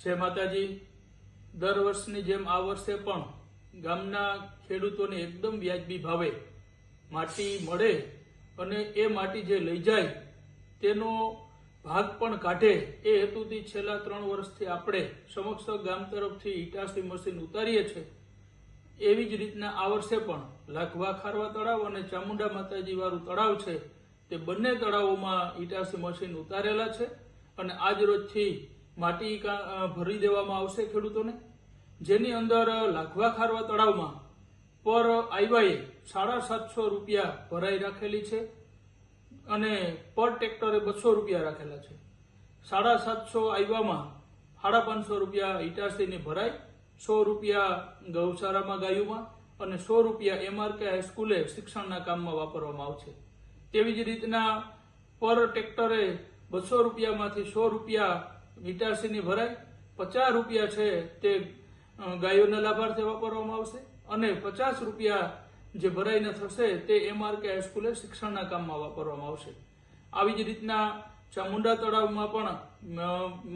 જય માતાજી, દર વર્ષની જેમ આ વર્ષે પણ ગામના ખેડૂતોને એકદમ વ્યાજબી ભાવે માટી મળે અને એ માટી જે લઈ જાય તેનો ભાગ પણ કાઢે એ હેતુથી છેલ્લા ત્રણ વર્ષથી આપણે સમક્ષ ગામ તરફથી ઇટાસી મશીન ઉતારીએ છીએ. એવી જ રીતના આ વર્ષે પણ લાખવા ખારવા તળાવ અને ચામુંડા માતાજી વાળું તળાવ છે તે બંને તળાવોમાં ઇટાસી મશીન ઉતારેલા છે અને આજ રોજથી માટી ભરી દેવામાં આવશે ખેડૂતોને? જેની અંદર લાખવા ખારવા તળાવમાં પર આઈવાએ સાડા સાતસો રૂપિયા ભરાઈ રાખેલી છે અને પર ટ્રેક્ટરે બસો રૂપિયા રાખેલા છે. સાડા સાતસો આઈવામાં સાડા પાંચસો રૂપિયા ઇટાસીને ભરાય સો રૂપિયા ગૌશાળામાં ગાયોમાં અને સો રૂપિયા એમઆરકે હાઈસ્કૂલે શિક્ષણના કામમાં વાપરવામાં આવશે. તેવી જ રીતના પર ટ્રેક્ટરે બસો રૂપિયામાંથી સો રૂપિયા ઇટાસીની ભરાય. પચાસ રૂપિયા છે તે ગાયોના લાભાર્થે વાપરવામાં આવશે. અને પચાસ રૂપિયા જે ભરાઈને થશે તે એમઆરકે હાઈસ્કૂલે શિક્ષણના કામમાં વાપરવામાં આવશે. આવી જ રીતના ચામુંડા તળાવમાં પણ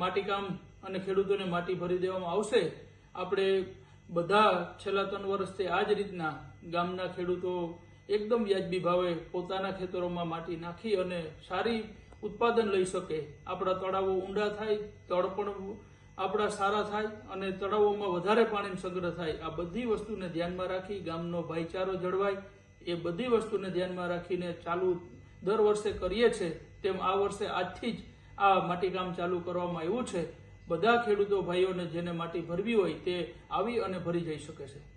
માટીકામ અને ખેડૂતોને માટી ભરી દેવામાં આવશે. આપણે બધા છેલ્લા ત્રણ વર્ષથી આ જ રીતના ગામના ખેડૂતો એકદમ વ્યાજબી ભાવે પોતાના ખેતરોમાં માટી નાખી અને સારી ઉત્પાદન લઈ શકે. આપણા તળાવો ઊંડા થાય, તળ પણ આપણા સારા થાય અને તળાવોમાં વધારે પાણીનો સંગ્રહ થાય. આ બધી વસ્તુને ધ્યાનમાં રાખી ગામનો ભાઈચારો જળવાય. એ બધી વસ્તુને ધ્યાનમાં રાખીને ચાલુ દર વર્ષે કરીએ છે તેમ આ વર્ષે આજથી જ આ માટીકામ ચાલુ કરવામાં આવ્યું છે. બધા ખેડૂતો ભાઈઓને જેને માટી ભરવી હોય તે આવી અને ભરી જઈ શકે છે.